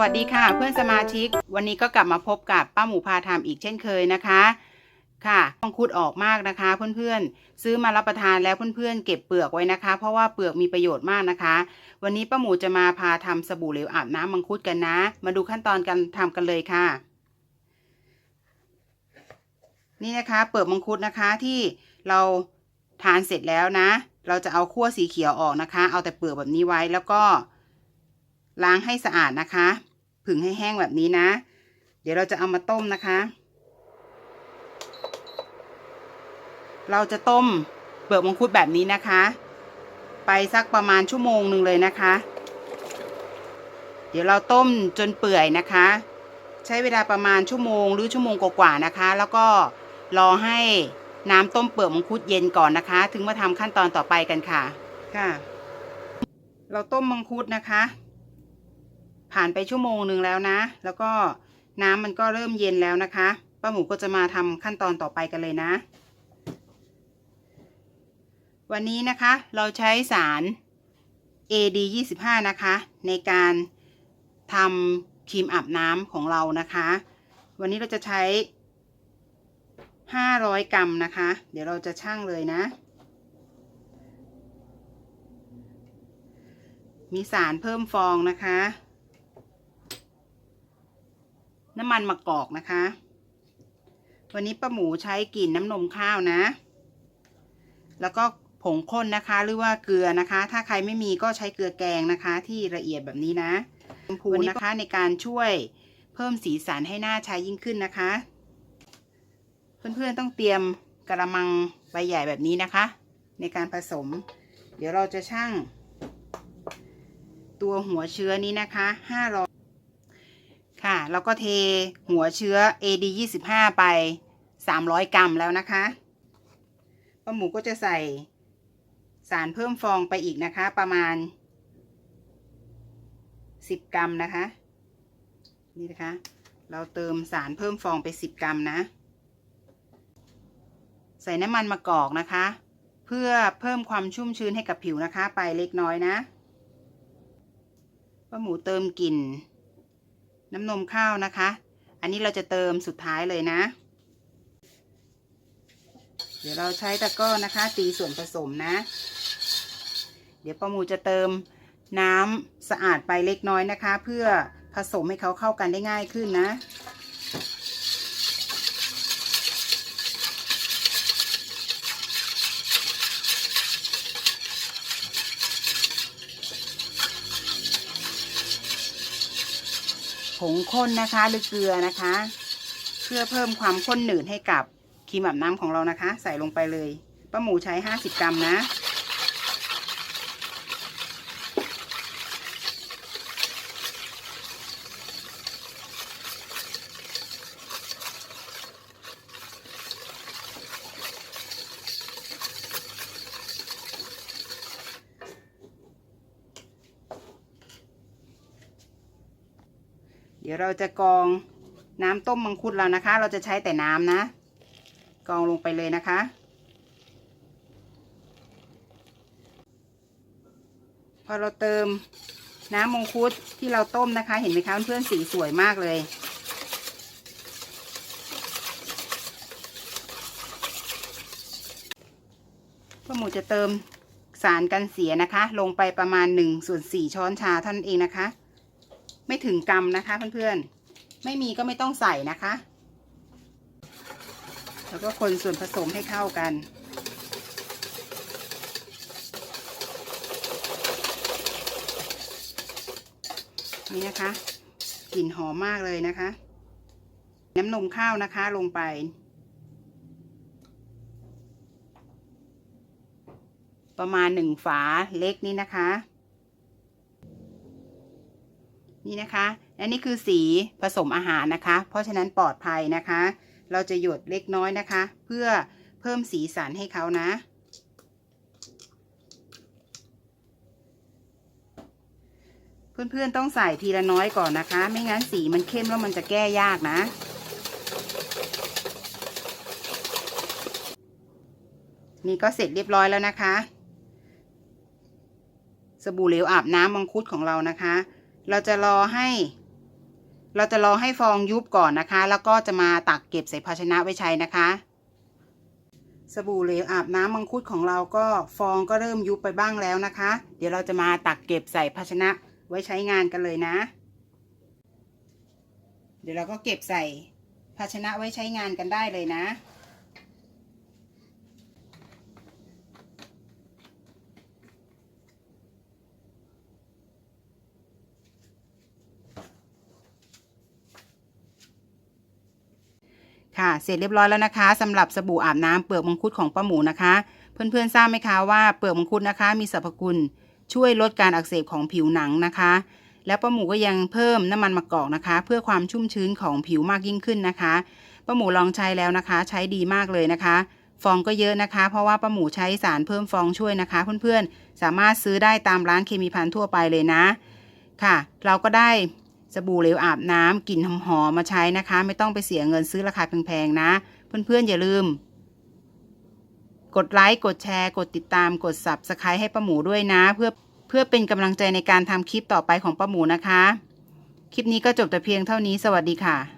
วัสดีค่ะ เพื่อนสมาชิก วันนี้ก็กลับมาพบกับป้าหมูพาทำอีกเช่นเคยนะคะ ค่ะมังคุดออกมากนะคะ เพื่อนๆ ซื้อมารับประทานแล้วเพื่อนๆ เก็บเปลือกไว้นะคะ เพราะว่าเปลือกมีประโยชน์มากนะคะ วันนี้ป้าหมูจะมาพาทำสบู่เหลวอาบน้ำมังคุดกันนะ มาดูขั้นตอนการทำกันเลยค่ะ นี่นะคะเปลือกมังคุดนะคะที่เราทานเสร็จแล้วนะ เราจะเอาขั้วสีเขียวออกนะคะ เอาแต่เปลือกแบบนี้ไว้แล้วก็ล้างให้สะอาดนะคะ ผึ่งให้แห้งแบบนี้นะ เดี๋ยวเราจะเอามาต้มนะคะ เราจะต้มเปลือกมังคุดแบบนี้นะคะ ไปสักประมาณชั่วโมงหนึ่งเลยนะคะ เดี๋ยวเราต้มจนเปื่อยนะคะ ใช้เวลาประมาณชั่วโมงหรือชั่วโมงกว่าๆนะคะ แล้วก็รอให้น้ำต้มเปลือกมังคุดเย็นก่อนนะคะ ถึงมาทำขั้นตอนต่อไปกันค่ะ ค่ะ เราต้มมังคุดนะคะ ผ่านไปชั่วโมงหนึ่งแล้วนะ แล้วก็น้ำมันก็เริ่มเย็นแล้วนะคะ ป้าหมูก็จะมาทำขั้นตอนต่อไปกันเลยนะ วันนี้นะคะเราใช้สาร AD 25นะคะ ในการทำครีมอาบน้ำของเรานะคะ วันนี้เราจะใช้ 500 กรัมนะคะ เดี๋ยวเราจะชั่งเลยนะ มีสารเพิ่มฟองนะคะ น้ำมันมะกอกนะคะ วันนี้ป้าหมูใช้กลิ่นน้ำนมข้าวนะ แล้วก็ผงข้นนะคะ หรือว่าเกลือนะคะ ถ้าใครไม่มีก็ใช้เกลือแกงนะคะ ที่ละเอียดแบบนี้นะชมพูนะคะในการช่วยเพิ่มสีสันให้หน้าใช้ยิ่งขึ้นนะคะ เพื่อนๆต้องเตรียมกระมังใบใหญ่แบบนี้นะคะ ในการผสม เดี๋ยวเราจะชั่ง ตัวหัวเชื้อนี้นะคะ500 ค่ะ แล้วก็เทหัวเชื้อ AD 25 ไป 300 กรัมแล้วนะคะป้าหมูก็จะใส่สารเพิ่มฟองไปอีกนะคะ ประมาณ 10 กรัมนะคะ นี่นะคะ เราเติมสารเพิ่มฟองไป 10 กรัมนะ ใส่น้ำมันมะกอกนะคะ เพื่อเพิ่มความชุ่มชื้นให้กับผิวนะคะ ไปเล็กน้อยนะป้าหมูเติมกลิ่น น้ำนมข้าวนะคะ อันนี้เราจะเติมสุดท้ายเลยนะ เดี๋ยวเราใช้ตะกร้อนะคะ ตีส่วนผสมนะ เดี๋ยวป้าหมูจะเติมน้ำสะอาดไปเล็กน้อยนะคะ เพื่อผสมให้เขาเข้ากันได้ง่ายขึ้นนะ ผงข้นนะคะ หรือเกลือนะคะ เพื่อเพิ่มความข้นหนืดให้กับครีมอาบน้ำของเรานะคะ ใส่ลงไปเลยป้าหมูใช้ 50 กรัมนะ เดี๋ยวเราจะกรองน้ำต้มมังคุดเรานะคะ เราจะใช้แต่น้ำนะกรองลงไปเลยนะคะ พอเราเติมน้ำมังคุดที่เราต้มนะคะ เห็นไหมคะเพื่อนๆสีสวยมากเลยพ่อหมูจะเติมสารกันเสียนะคะ ลงไปประมาณ1ส่วน4ช้อนชาเท่านั้นเองนะคะ ไม่ถึงกรัมนะคะเพื่อนๆ ไม่มีก็ไม่ต้องใส่นะคะ แล้วก็คนส่วนผสมให้เข้ากันนี่นะคะกลิ่นหอมมากเลยนะคะ น้ำนมข้าวนะคะลงไป ประมาณหนึ่งฝาเล็กนี้นะคะ นี่นะคะอันนี้คือสีผสมอาหารนะคะ เพราะฉะนั้นปลอดภัยนะคะ เราจะหยดเล็กน้อยนะคะ เพื่อเพิ่มสีสันให้เขานะ เพื่อนๆต้องใส่ทีละน้อยก่อนนะคะ ไม่งั้นสีมันเข้มแล้วมันจะแก้ยากนะนี่ก็เสร็จเรียบร้อยแล้วนะคะ สบู่เหลวอาบน้ำมังคุดของเรานะคะ เราจะรอให้ เราจะรอให้ฟองยุบก่อนนะคะ แล้วก็จะมาตักเก็บใส่ภาชนะไว้ใช้นะคะ สบู่เหลวอาบน้ำมังคุดของเราก็ฟองก็เริ่มยุบไปบ้างแล้วนะคะ เดี๋ยวเราจะมาตักเก็บใส่ภาชนะไว้ใช้งานกันเลยนะ เดี๋ยวเราก็เก็บใส่ภาชนะไว้ใช้งานกันได้เลยนะ ค่ะ เสร็จเรียบร้อยแล้วนะคะสำหรับสบู่อาบน้ำเปลือกมังคุดของป้าหมูนะคะ เพื่อนๆทราบไหมคะว่าเปลือกมังคุดนะคะ มีสรรพคุณช่วยลดการอักเสบของผิวหนังนะคะ แล้วป้าหมูก็ยังเพิ่มน้ำมันมะกอกนะคะ เพื่อความชุ่มชื้นของผิวมากยิ่งขึ้นนะคะป้าหมูลองใช้แล้วนะคะ ใช้ดีมากเลยนะคะ ฟองก็เยอะนะคะ เพราะว่าป้าหมูใช้สารเพิ่มฟองช่วยนะคะ เพื่อนๆสามารถซื้อได้ตามร้านเคมีภัณฑ์ทั่วไปเลยนะ ค่ะ เราก็ได้ สบู่เหลวอาบน้ำกลิ่นหอมๆมาใช้นะคะ ไม่ต้องไปเสียเงินซื้อราคาแพงๆนะ เพื่อนๆอย่าลืม กดไลค์กดแชร์ กดติดตามกด s ับสไครต์ให้ป้าหมูด้วยนะ เพื่อเพื่อเป็นกำลังใจในการทำคลิปต่อไปของป้าหมูนะคะ คลิปนี้ก็จบแต่เพียงเท่านี้สวัสดีค่ะ